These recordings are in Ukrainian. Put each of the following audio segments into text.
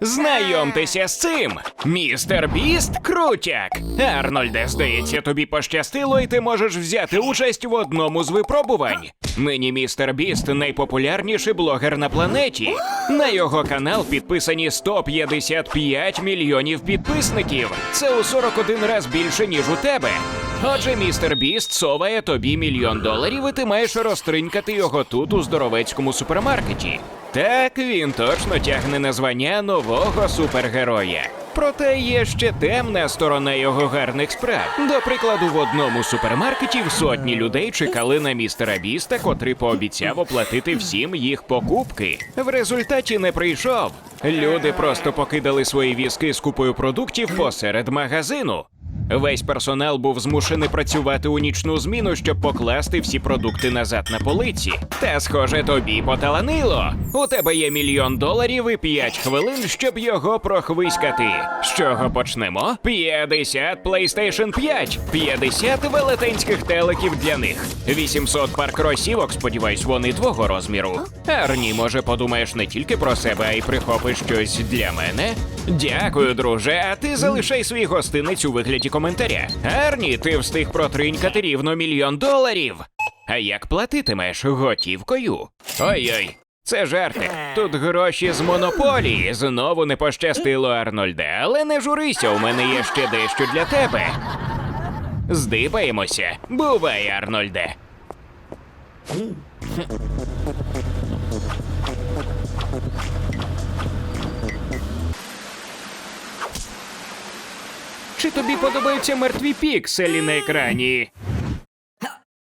Знайомтеся з цим! Містер Біст крутяк! Арнольде, здається, тобі пощастило, і ти можеш взяти участь в одному з випробувань. Мені містер Біст найпопулярніший блогер на планеті. На його канал підписані 155 мільйонів підписників. Це у 41 раз більше, ніж у тебе. Отже, містер Біст соває тобі мільйон доларів, і ти маєш розтринькати його тут у здоровецькому супермаркеті. Так, він точно тягне на звання нового супергероя. Проте є ще темна сторона його гарних справ. До прикладу, в одному супермаркеті в сотні людей чекали на містера Біста, котрий пообіцяв оплатити всім їх покупки. В результаті не прийшов. Люди просто покидали свої візки з купою продуктів посеред магазину. Весь персонал був змушений працювати у нічну зміну, щоб покласти всі продукти назад на полиці. Та, схоже, тобі поталанило. У тебе є мільйон доларів і п'ять хвилин, щоб його прохвиськати. З чого почнемо? 50 PlayStation 5, 50 велетенських телеків для них, 800 пар кросівок, сподіваюсь, вони твого розміру. Арні, може, подумаєш не тільки про себе, а й прихопиш щось для мене? Дякую, друже. А ти залишай свій гостинець у вигляді коментаря. Арні, ти встиг протринькати рівно мільйон доларів. А як платитимеш готівкою? Ой-ой. Це жарти. Тут гроші з монополії. Знову не пощастило Арнольде, але не журися, у мене є ще дещо для тебе. Здибаємося. Бувай, Арнольде. Чи тобі подобаються мертві пікселі на екрані?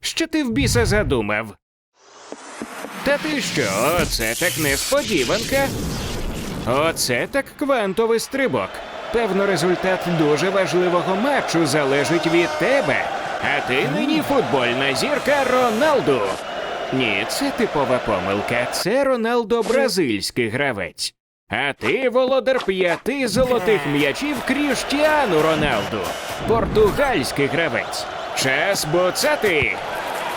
Що ти в біса задумав? Та ти що, оце так несподіванка. Оце так квантовий стрибок. Певно, результат дуже важливого матчу залежить від тебе. А ти нині футбольна зірка Роналду. Ні, це типова помилка. Це Роналдо бразильський гравець. А ти володар п'яти золотих м'ячів Кріштіану Роналду, португальський гравець. Час буцати.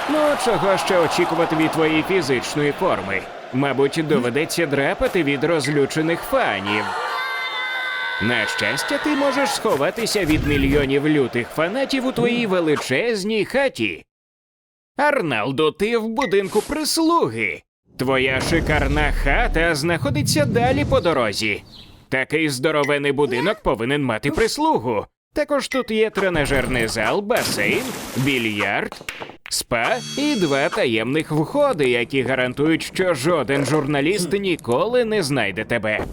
Ну, чого ще очікувати від твоєї фізичної форми? Мабуть, доведеться драпати від розлючених фанів. На щастя, ти можеш сховатися від мільйонів лютих фанатів у твоїй величезній хаті. Арналду, ти в будинку прислуги. Твоя шикарна хата знаходиться далі по дорозі. Такий здоровений будинок повинен мати прислугу. Також тут є тренажерний зал, басейн, більярд, спа і два таємних входи, які гарантують, що жоден журналіст ніколи не знайде тебе.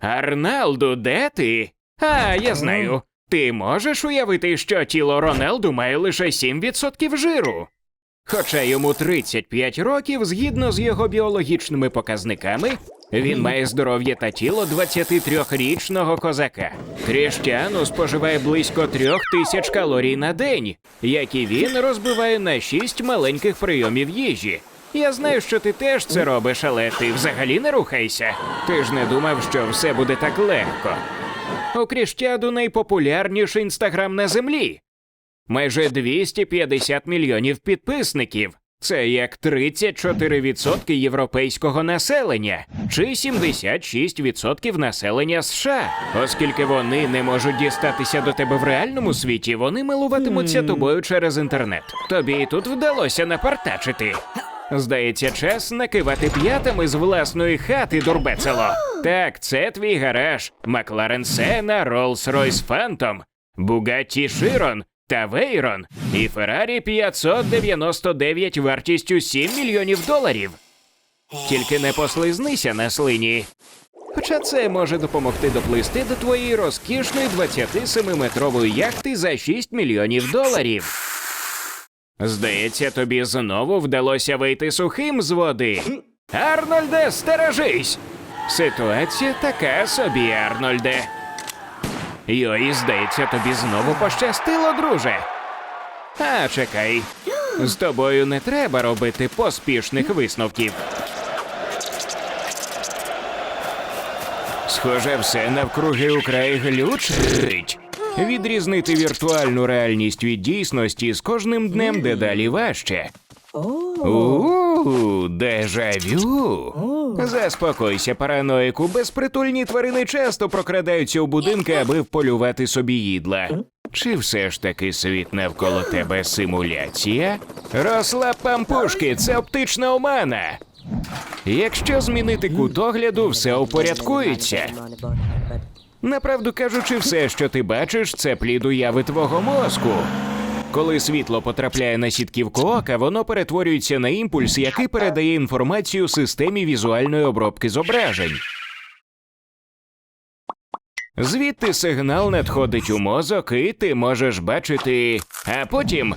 Арналду, де ти? А, я знаю. Ти можеш уявити, що тіло Роналду має лише 7% жиру. Хоча йому 35 років, згідно з його біологічними показниками, він має здоров'я та тіло 23-річного козака. Кріштіану споживає близько трьох тисяч калорій на день, які він розбиває на 6 маленьких прийомів їжі. Я знаю, що ти теж це робиш, але ти взагалі не рухайся. Ти ж не думав, що все буде так легко. У Кріштіаду найпопулярніший інстаграм на землі. Майже 250 мільйонів підписників. Це як 34% європейського населення чи 76% населення США. Оскільки вони не можуть дістатися до тебе в реальному світі, вони милуватимуться тобою через інтернет. Тобі і тут вдалося напартачити. Здається, час накивати п'ятами з власної хати, дурбецело. Так, це твій гараж. Макларен Сена, Rolls-Royce Phantom, Bugatti Chiron та Вейрон і Феррарі 599 вартістю 7 мільйонів доларів. Тільки не послизнися на слині. Хоча це може допомогти доплисти до твоєї розкішної 27-метрової яхти за 6 мільйонів доларів. Здається, тобі знову вдалося вийти сухим з води. Арнольде, стережись! Ситуація така собі, Арнольде. Йой, здається, тобі знову пощастило, друже. А чекай. З тобою не треба робити поспішних висновків. Схоже, все навкруги украй глючить. Відрізнити віртуальну реальність від дійсності з кожним днем дедалі важче. У, дежавю. Заспокойся, параноїку. Безпритульні тварини часто прокрадаються у будинки, аби вполювати собі їдла. Чи все ж таки світ навколо тебе симуляція? Розслаб пампушки, це оптична омана. Якщо змінити кут огляду, все упорядкується. Направду кажучи, все, що ти бачиш, це плід уяви твого мозку. Коли світло потрапляє на сітківку ока, воно перетворюється на імпульс, який передає інформацію системі візуальної обробки зображень. Звідти сигнал надходить у мозок, і ти можеш бачити. А потім.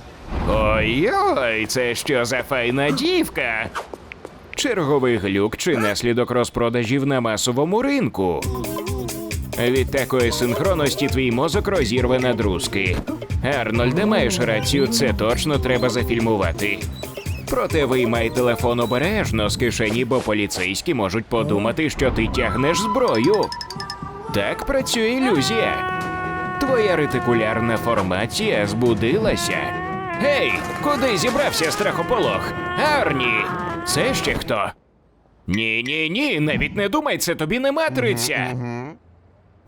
Ой-ой, це що за файна дівка? Черговий глюк чи наслідок розпродажів на масовому ринку. Від такої синхронності твій мозок розірве на друзки. Арнольде, маєш рацію, це точно треба зафільмувати. Проте виймай телефон обережно з кишені, бо поліцейські можуть подумати, що ти тягнеш зброю. Так працює ілюзія. Твоя ретикулярна формація збудилася. Гей, куди зібрався страхополох? Арні! Це ще хто? Ні, ні, ні, навіть не думай, це тобі не матриця.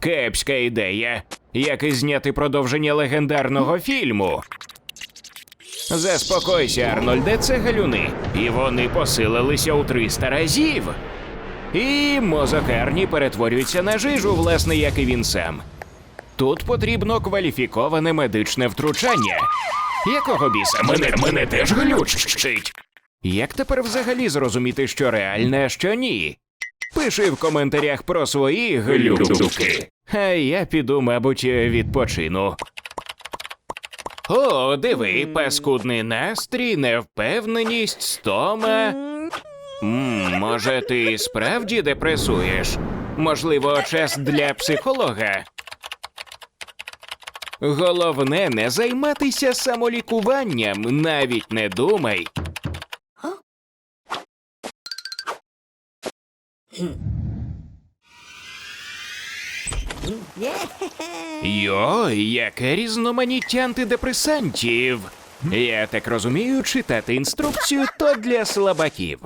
Кепська ідея. Як і зняти продовження легендарного фільму. Заспокойся, Арнольде, це галюни. І вони посилилися у 300 разів. І мозок Арні перетворюється на жижу, власне, як і він сам. Тут потрібно кваліфіковане медичне втручання. Якого біса? Мене, мене теж глючить. Як тепер взагалі зрозуміти, що реальне, а що ні? Пиши в коментарях про свої глюки. А я піду, мабуть, відпочину. О, диви, паскудний настрій, невпевненість, стома. М, може, ти справді депресуєш? Можливо, час для психолога? Головне не займатися самолікуванням, навіть не думай. Йой, яке різноманіття антидепресантів. Я так розумію, читати інструкцію то для слабаків.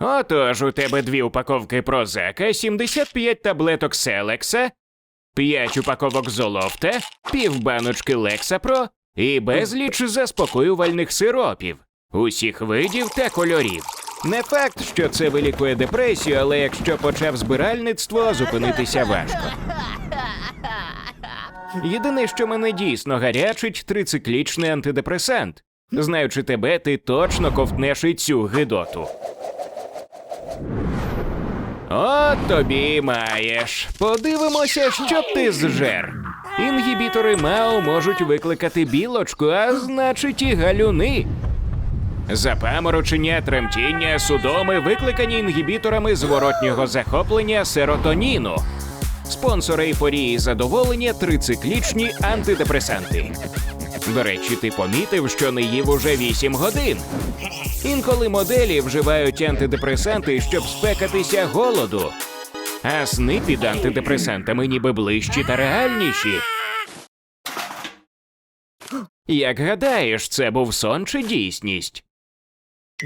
Отож, у тебе дві упаковки прозака, 75 таблеток Селекса, 5 упаковок Золофта, пів баночки Лексапро і безліч заспокоювальних сиропів, усіх видів та кольорів. Не факт, що це вилікує депресію, але якщо почав збиральництво, зупинитися важко. Єдине, що мене дійсно гарячить, трициклічний антидепресант. Знаючи тебе, ти точно ковтнеш і цю гидоту. От тобі маєш. Подивимося, що ти зжер. Інгібітори МАО можуть викликати білочку, а значить і галюни. Запаморочення, тремтіння, судоми викликані інгібіторами зворотнього захоплення серотоніну. Спонсор ейфорії задоволення трициклічні антидепресанти. До речі, ти помітив, що не їв уже 8 годин. Інколи моделі вживають антидепресанти, щоб спекатися голоду. А сни під антидепресантами ніби ближчі та реальніші. Як гадаєш, це був сон чи дійсність?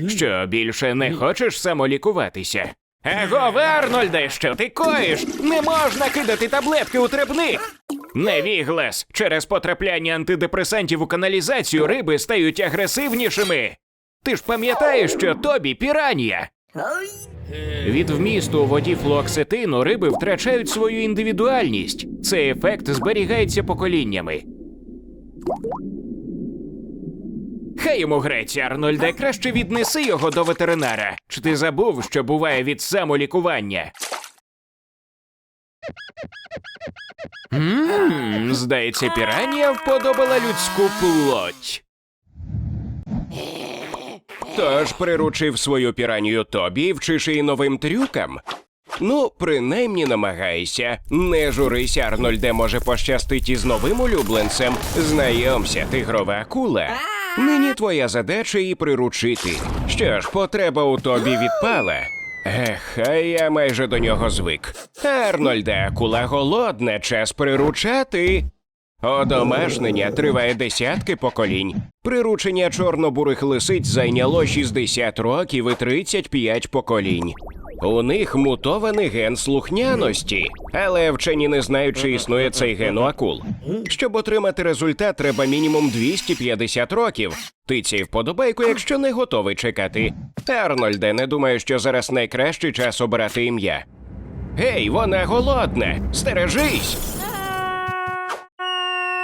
Що більше не хочеш самолікуватися? Его, Арнольде, що ти коїш? Не можна кидати таблетки у требник! Невіглас! Через потрапляння антидепресантів у каналізацію риби стають агресивнішими. Ти ж пам'ятаєш, що тобі піранія. Від вмісту у воді флуоксетину риби втрачають свою індивідуальність. Цей ефект зберігається поколіннями. Хай йому греться, Арнольде, краще віднеси його до ветеринара. Чи ти забув, що буває від самолікування? Ммм, здається, піранія вподобала людську плоть. Тож приручив свою піранію тобі і вчиш її новим трюкам. Ну, принаймні намагайся. Не журися, Арнольде, може пощастить із новим улюбленцем. Знайомся, тигрова акула. Нині твоя задача її приручити. Що ж, потреба у тобі відпала. Ех, а я майже до нього звик. Арнольде, акула голодна, час приручати. Одомашнення триває десятки поколінь. Приручення чорнобурих лисиць зайняло 60 років і 35 поколінь. У них мутований ген слухняності, але вчені не знають, чи існує цей ген у акул. Щоб отримати результат, треба мінімум 250 років. Ти Тицяй вподобайку, якщо не готовий чекати. Арнольде, не думаю, що зараз найкращий час обирати ім'я. Гей, вона голодна! Стережись!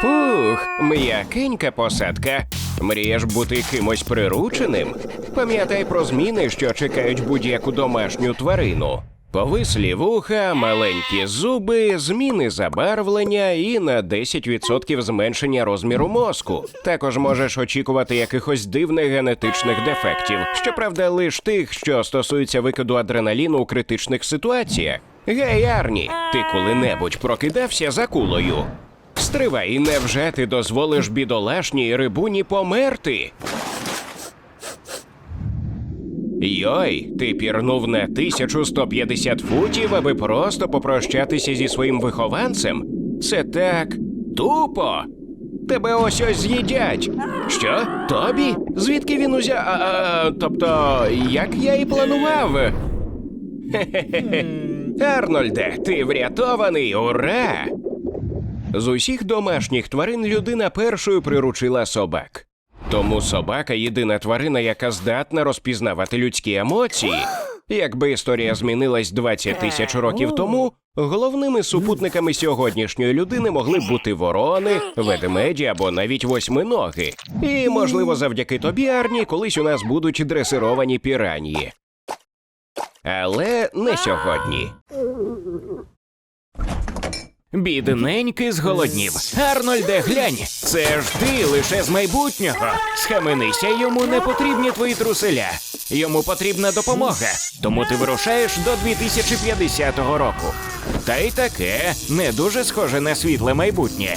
Фух, м'якенька посадка. Мрієш бути кимось прирученим? Пам'ятай про зміни, що чекають будь-яку домашню тварину. Повислі вуха, маленькі зуби, зміни забарвлення і на 10% зменшення розміру мозку. Також можеш очікувати якихось дивних генетичних дефектів. Щоправда, лиш тих, що стосуються викиду адреналіну у критичних ситуаціях. Гей, Арні, ти коли-небудь прокидався за кулою? Стривай, невже ти дозволиш бідолашній рибуні померти? Йой, ти пірнув на 1150 футів, аби просто попрощатися зі своїм вихованцем? Це так тупо. Тебе ось ось з'їдять. Що? Тобі? Звідки він узяв? А, а, тобто, як я і планував. Хе-хе-хе. Арнольде, ти врятований, ура! З усіх домашніх тварин людина першою приручила собак. Тому собака єдина тварина, яка здатна розпізнавати людські емоції. Якби історія змінилась 20 тисяч років тому, головними супутниками сьогоднішньої людини могли б бути ворони, ведмеді або навіть восьминоги. І, можливо, завдяки тобі, Арні, колись у нас будуть дресировані піранії. Але не сьогодні. Бідненький зголоднів. Арнольде, глянь, це ж ти лише з майбутнього. Схаменися, йому не потрібні твої труселя. Йому потрібна допомога, тому ти вирушаєш до 2050 року. Та й таке не дуже схоже на світле майбутнє.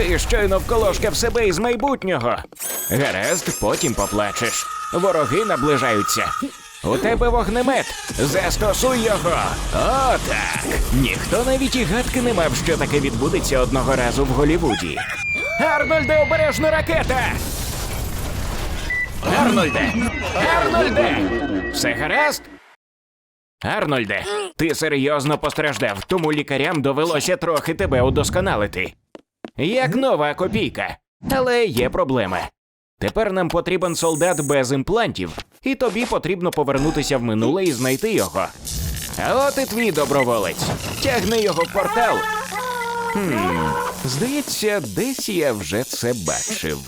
Ти щойно вколошкав себе із майбутнього. Гаразд, потім поплачеш. Вороги наближаються. У тебе вогнемет. Застосуй його. О, так. Ніхто навіть і гадки не мав, що таке відбудеться одного разу в Голівуді. Арнольде, обережно ракета! Арнольде! Арнольде! Все гаразд? Арнольде, ти серйозно постраждав, тому лікарям довелося трохи тебе удосконалити. Як нова копійка. Але є проблема. Тепер нам потрібен солдат без імплантів, і тобі потрібно повернутися в минуле і знайти його. А от і твій доброволець. Тягни його в портал. Хм, здається, десь я вже це бачив.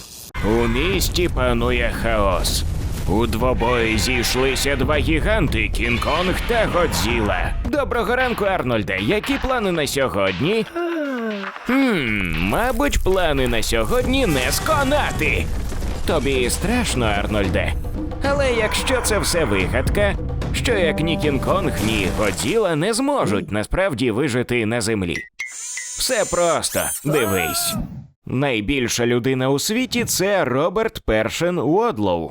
У місті панує хаос. У двобої зійшлися два гіганти Кінг-Конг та Годзіла. Доброго ранку, Арнольде. Які плани на сьогодні? Хм, мабуть, плани на сьогодні не сконати. Тобі страшно, Арнольде. Але якщо це все вигадка, що як ні Кінг-Конг, ні Годзіла не зможуть насправді вижити на землі. Все просто, дивись. Найбільша людина у світі це Роберт Першин Уодлоу.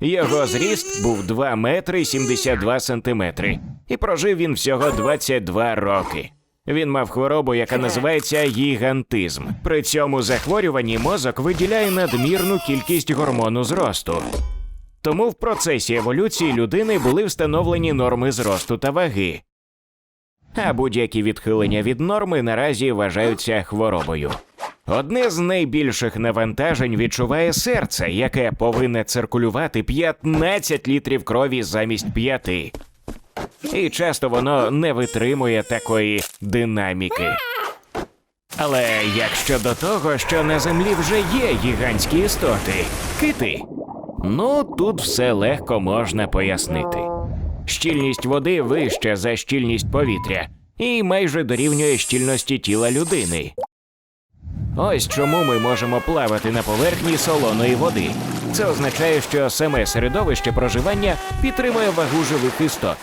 Його зріст був 2 метри 72 сантиметри, і прожив він всього 22 роки. Він мав хворобу, яка називається гігантизм. При цьому захворюванні мозок виділяє надмірну кількість гормону зросту. Тому в процесі еволюції людини були встановлені норми зросту та ваги. А будь-які відхилення від норми наразі вважаються хворобою. Одне з найбільших навантажень відчуває серце, яке повинне циркулювати 15 літрів крові замість 5. І часто воно не витримує такої динаміки. Але як щодо того, що на землі вже є гігантські істоти, кити. Ну, тут все легко можна пояснити. Щільність води вища за щільність повітря і майже дорівнює щільності тіла людини. Ось чому ми можемо плавати на поверхні солоної води. Це означає, що саме середовище проживання підтримує вагу живих істот.